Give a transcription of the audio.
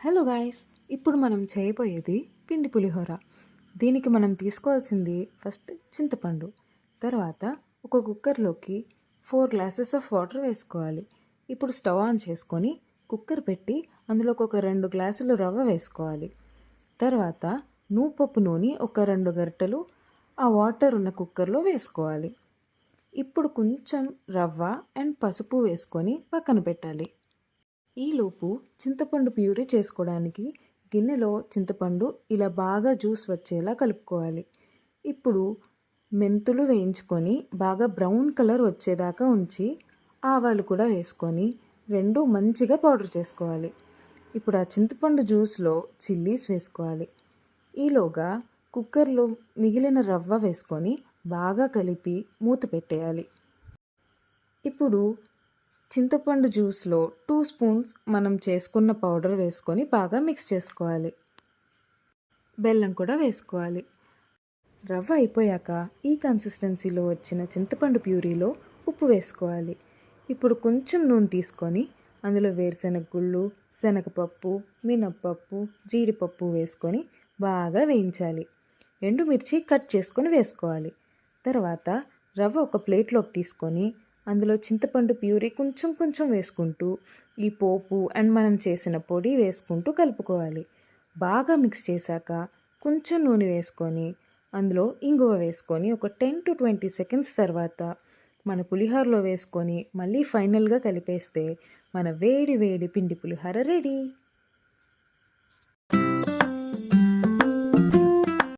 Hello guys ఇప్పుడు మనం చేయబోయేది పిండి పులిహోర. దీనికి మనం తీసుకోవాల్సింది ఫస్ట్ చింతపండు. తర్వాత ఒక కుక్కర్లోకి ఫోర్ గ్లాసెస్ ఆఫ్ వాటర్ వేసుకోవాలి. ఇప్పుడు స్టవ్ ఆన్ చేసుకొని కుక్కర్ పెట్టి అందులోకి ఒక రెండు గ్లాసులు రవ్వ వేసుకోవాలి. తర్వాత నూపప్పు నూనె ఒక రెండు గరిటెలు ఆ వాటర్ ఉన్న కుక్కర్లో వేసుకోవాలి. ఇప్పుడు కొంచెం రవ్వ అండ్ పసుపు వేసుకొని పక్కన పెట్టాలి. ఈలోపు చింతపండు ప్యూరీ చేసుకోవడానికి గిన్నెలో చింతపండు ఇలా బాగా జ్యూస్ వచ్చేలా కలుపుకోవాలి. ఇప్పుడు మెంతులు వేయించుకొని బాగా బ్రౌన్ కలర్ వచ్చేదాకా ఉంచి ఆవాలు కూడా వేసుకొని రెండు మంచిగా పౌడర్ చేసుకోవాలి. ఇప్పుడు ఆ చింతపండు జ్యూస్లో చిల్లీస్ వేసుకోవాలి. ఈలోగా కుక్కర్లో మిగిలిన రవ్వ వేసుకొని బాగా కలిపి మూత పెట్టేయాలి. ఇప్పుడు చింతపండు జ్యూస్లో టూ స్పూన్స్ మనం చేసుకున్న పౌడర్ వేసుకొని బాగా మిక్స్ చేసుకోవాలి. బెల్లం కూడా వేసుకోవాలి. రవ్వ అయిపోయాక ఈ కన్సిస్టెన్సీలో వచ్చిన చింతపండు ప్యూరీలో ఉప్పు వేసుకోవాలి. ఇప్పుడు కొంచెం నూనె తీసుకొని అందులో వేరుశెనగ గుళ్ళు శనగపప్పు మినప్పప్పు జీడిపప్పు వేసుకొని బాగా వేయించాలి. ఎండుమిర్చి కట్ చేసుకొని వేసుకోవాలి. తర్వాత రవ్వ ఒక ప్లేట్లోకి తీసుకొని అందులో చింతపండు ప్యూరీ కొంచెం కొంచెం వేసుకుంటూ ఈ పోపు అండ్ మనం చేసిన పొడి వేసుకుంటూ కలుపుకోవాలి. బాగా మిక్స్ చేశాక కొంచెం నూనె వేసుకొని అందులో ఇంగువ వేసుకొని ఒక టెన్ టు ట్వంటీ సెకండ్స్ తర్వాత మన పులిహోరలో వేసుకొని మళ్ళీ ఫైనల్గా కలిపేస్తే మన వేడి వేడి పిండి పులిహోర రెడీ